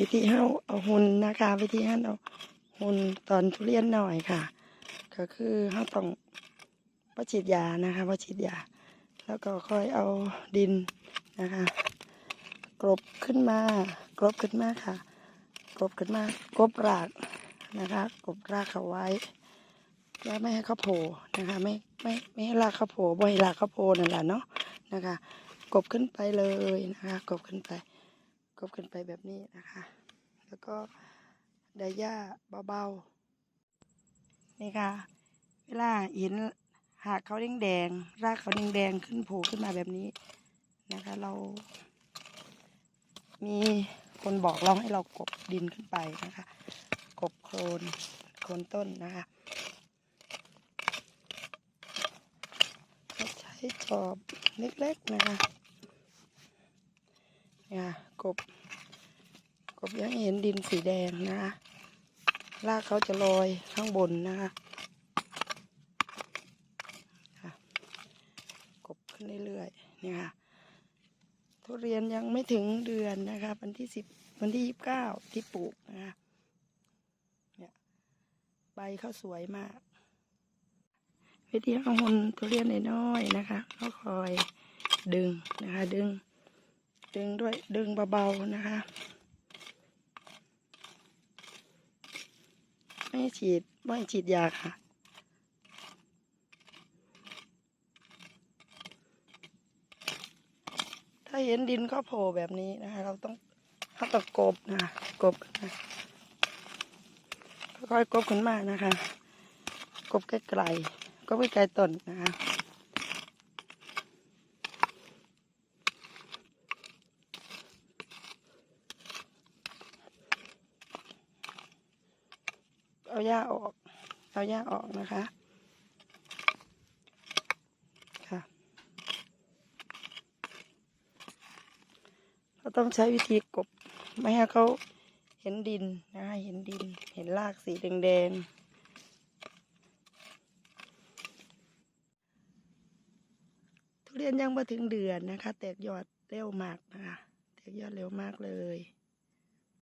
วิธีเฮาเอาหุ่นนะคะ วิธีเฮาเอาหุ่นตอนทุเรียนหน่อยค่ะ ก็คือเฮาต้องบ่ฉีดยานะคะบ่ฉีดยา แล้วก็ค่อยเอาดินนะคะกลบขึ้นมากลบขึ้นมาค่ะกลบขึ้นมากลบรากนะคะกลบรากเขาไว้แล้วไม่ให้เขาโผล่นะคะ ไม่ไม่ไม่ให้รากเขาโผล่บ่ให้รากเขาโผล่นั่นแหละเนาะนะคะ กบขึ้นไปเลยนะคะ กบขึ้นไป กบขึ้นไปแบบนี้นะคะ แล้วก็ไดหญ้าเบาๆ นี่ค่ะ เวลาเห็นหากเขาแดงๆ รากเขาแดงๆ ขึ้นโผล่ขึ้นมาแบบนี้นะคะ เรา มีคนบอกเราให้เรากบดินขึ้นไปนะคะ กบโคลนโคนต้นนะคะใช้จอบเล็กๆนะคะ เนี่ยกบ กบยังเห็นดินสีแดงนะคะรากเขาจะลอยข้างบนนะคะกบขึ้นเรื่อยๆเนี่ยค่ะทุเรียนยังไม่ถึงเดือนนะคะวันที่สิบวันที่ยี่สิบเก้าที่ปลูกนะคะเนี่ยใบเขาสวยมากวิธีเอาหุ่นทุเรียนน้อยๆนะคะก็คอยดึงนะคะดึง ดึงด้วยดึงเบาๆนะคะ ไม่ฉีดไม่ฉีดยาค่ะ ถ้าเห็นดินก็โผล่แบบนี้นะคะ เราต้องเอาตะกบนะกบนะค่อยๆกบขึ้นมานะคะ กบใกล้ๆกบใกล้ๆต้นนะคะ เอาหญ้าออก เอาหญ้าออกนะคะ ค่ะ เราต้องใช้วิธีกบ ไม่ให้เขาเห็นดินนะคะเห็นดิน เห็นรากสีแดงๆทุเรียนยังมาถึงเดือนนะคะ แตกยอดเร็วมากนะคะ แตกยอดเร็วมากเลย